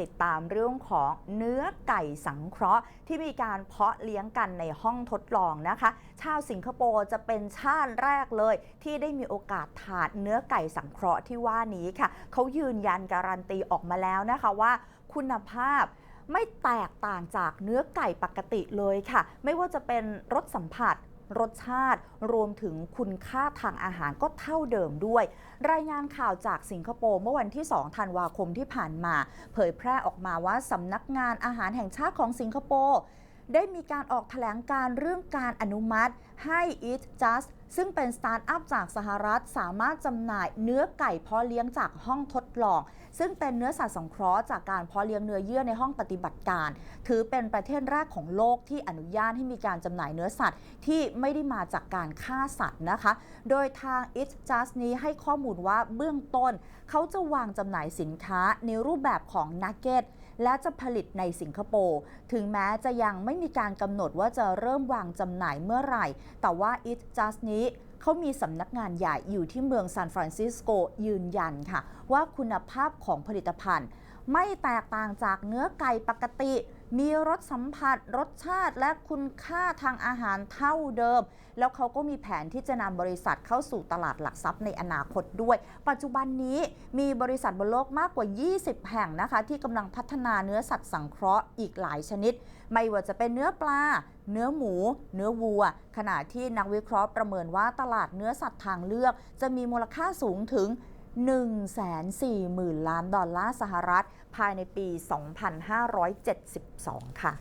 ติดตามเรื่องของเนื้อไก่สังเคราะห์ ที่มีการเพาะเลี้ยงกันในห้องทดลองนะคะ ชาวสิงคโปร์จะเป็นชาติแรกเลย ที่ได้มีโอกาสทานเนื้อไก่สังเคราะห์ที่ว่านี้ค่ะ เขายืนยันการันตีออกมาแล้วนะคะว่า คุณภาพไม่แตกต่างจากเนื้อไก่ปกติเลยค่ะ ไม่ว่าจะเป็นรสสัมผัส รสชาติ รวมถึงคุณค่าทางอาหารก็เท่าเดิมด้วย รายงานข่าวจากสิงคโปร์เมื่อวันที่ 2 ธันวาคมที่ผ่านมา เผยแพร่ออกมาว่าสำนักงานอาหารแห่งชาติของสิงคโปร์ได้มีการออกแถลงการเรื่องการอนุมัติให้ Eat Just ซึ่งเป็นสตาร์ทอัพจากสหรัฐสามารถจำหน่ายเนื้อไก่เพาะเลี้ยงจากห้องทดลอง ซึ่งเป็นเนื้อสัตว์สังเคราะห์จากการเพาะเลี้ยงเนื้อเยื่อในห้องปฏิบัติการ ถือเป็นประเทศแรกของโลกที่อนุญาตให้มีการจำหน่ายเนื้อสัตว์ที่ไม่ได้มาจากการฆ่าสัตว์นะคะ โดยทาง It Just นี้ให้ข้อมูลว่าเบื้องต้น เขาจะวางจำหน่ายสินค้าในรูปแบบของนักเก็ตและจะผลิตในสิงคโปร์ ถึงแม้จะยังไม่มีการกำหนดว่าจะเริ่มวางจำหน่ายเมื่อไหร่ แต่ว่า It Just นี้เขามีสำนักงานใหญ่อยู่ที่เมืองซานฟรานซิสโกยืนยันค่ะ ว่าคุณภาพของผลิตภัณฑ์ ไม่แตกต่างจากเนื้อไก่ปกติ มีรสสัมผัสรสชาติและคุณค่าทางอาหารเท่าเดิม แล้วเขาก็มีแผนที่จะนำบริษัทเข้าสู่ตลาดหลักทรัพย์ในอนาคตด้วย ปัจจุบันนี้มีบริษัทบนโลกมากกว่า 20 แห่งนะคะ ที่กำลังพัฒนาเนื้อสัตว์สังเคราะห์อีกหลายชนิด ไม่ว่าจะเป็นเนื้อปลา เนื้อหมู เนื้อวัว ขณะที่นักวิเคราะห์ประเมินว่าตลาดเนื้อสัตว์ทางเลือก จะมีมูลค่าสูงถึง 140,000 ล้านดอลลาร์สหรัฐ ภายในปี 2572 ค่ะ